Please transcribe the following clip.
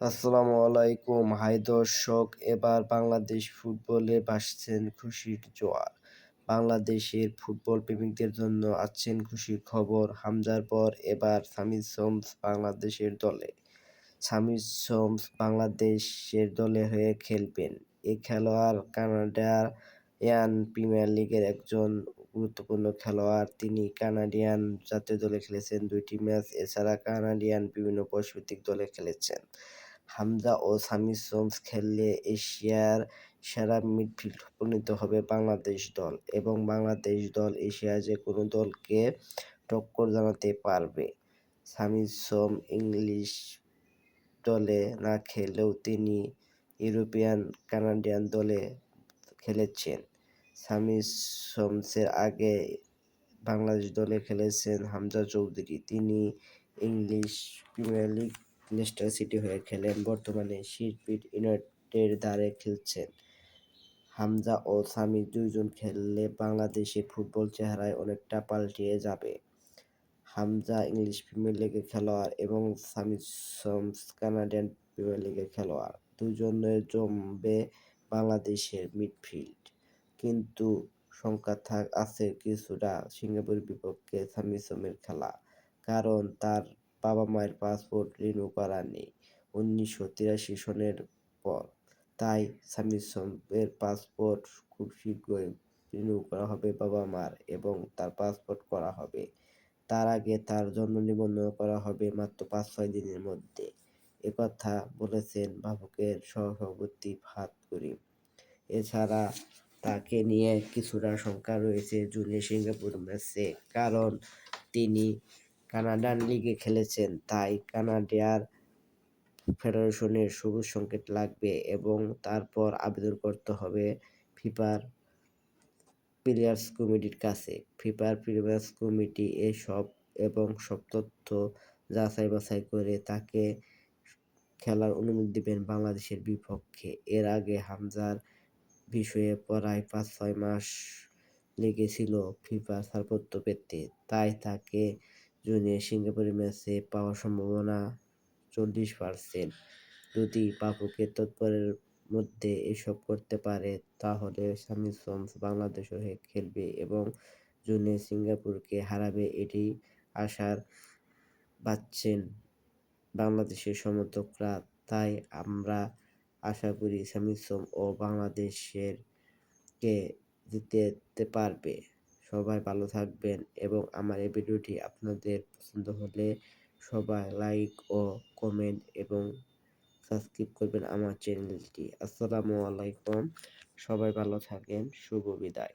আসসালামু আলাইকুম। হাই দর্শক, এবার বাংলাদেশ ফুটবলে ভাসছেন খুশির জোয়ার। বাংলাদেশের ফুটবল প্রেমিকদের জন্য আছেন খুশির খবর। হামজার পর এবার সামির সোমস বাংলাদেশের দলে। সামির সোমস বাংলাদেশের দলে হয়ে খেলবেন। এই খেলোয়াড় কানাডার ইয়ান প্রিমিয়ার লিগের একজন গুরুত্বপূর্ণ খেলোয়াড়। তিনি কানাডিয়ান জাতীয় দলে খেলেছেন দুইটি ম্যাচ। এছাড়া কানাডিয়ান বিভিন্ন বৈশ্বিক দলে খেলেছেন। হামজা ও সামি সোমস খেললে এশিয়ার সেরা মিডফিল্ড উপনীত হবে বাংলাদেশ দল এবং বাংলাদেশ দল এশিয়ার যে কোনো দলকে টক্কর জানাতে পারবে। সামি সোম ইংলিশ দলে না খেলেও তিনি ইউরোপিয়ান কানাডিয়ান দলে খেলেছেন। সামি সোমসের আগে বাংলাদেশ দলে খেলেছেন হামজা চৌধুরী। তিনি English Premier League Leicester City হয়ে খেলেন বর্তমানে শিরপিট ইউনাইটেড দ্বারে খেলছেন। হামজা ও সামি দুইজন খেললে বাংলাদেশের ফুটবল চেহারায় অনেকটা পাল্টিয়ে যাবে। হামজা ইংলিশ প্রিমিয়ার লিগের খেলোয়াড় এবং সামি সমস কানাডিয়ান প্রিমিয়ার লিগের খেলোয়াড়। দুজনের জমবে বাংলাদেশের মিডফিল্ড। কিন্তু সংখ্যা থাক, আছে কিছুটা সিঙ্গাপুরের বিপক্ষে সামি সোমের খেলা। কারণ তার বাবা মায়ের পাসপোর্ট রিনিউ করা নেই। উনিশশো তিরাশি সনের পর তাই স্বামী সামিসমের পাসপোর্ট খুব শীঘ্রই রিনিউ করা হবে বাবা মার এবং তার পাসপোর্ট করা হবে। তার আগে তার জন্ম নিবন্ধন করা হবে মাত্র পাঁচ ছয় দিনের মধ্যে। একথা বলেছেন ভাবুকের সহসভাপতি ফাত করিম। এছাড়া তাকে নিয়ে কিছুটা শঙ্কা রয়েছে জুনিয়র সিঙ্গাপুর ম্যাচে, কারণ তিনি কানাডান লিগে খেলেছেন, তাই কানাডিয়ার ফেডারেশনের সবুজ সংকেত লাগবে এবং তারপর আবেদন করতে হবে ফিফার প্লেয়ার্স কমিটির কাছে। ফিফার প্লেয়ার্স কমিটি এসব এবং সব তথ্য যাচাই বাছাই করে তাকে খেলার অনুমতি দেবেন বাংলাদেশের বিপক্ষে। এর আগে হামজার বিষয়ে প্রায় পাঁচ ছয় মাস লেগেছিল ফিফা ছাড়পত্র পেতে, তাই তাকে জুনিয়র সিঙ্গাপুরের ম্যাচে পাওয়ার সম্ভাবনা চল্লিশ পার্সেন্ট। যদি পাপুকে তৎপরের মধ্যে এসব করতে পারে, তাহলে সামি সোমস বাংলাদেশ হয়ে খেলবে এবং জুনিয়র সিঙ্গাপুরকে হারাবে এটি আশার পাচ্ছেন বাংলাদেশের সমর্থকরা। তাই আমরা আশা করি সামি সোম ও বাংলাদেশের কে জিতে পারবে। সবাই ভালো থাকবেন এবং আমার এই ভিডিওটি আপনাদের পছন্দ হলে সবাই লাইক ও কমেন্ট এবং সাবস্ক্রাইব করবেন আমার চ্যানেলটি। আসসালামু আলাইকুম। সবাই ভালো থাকেন। শুভ বিদায়।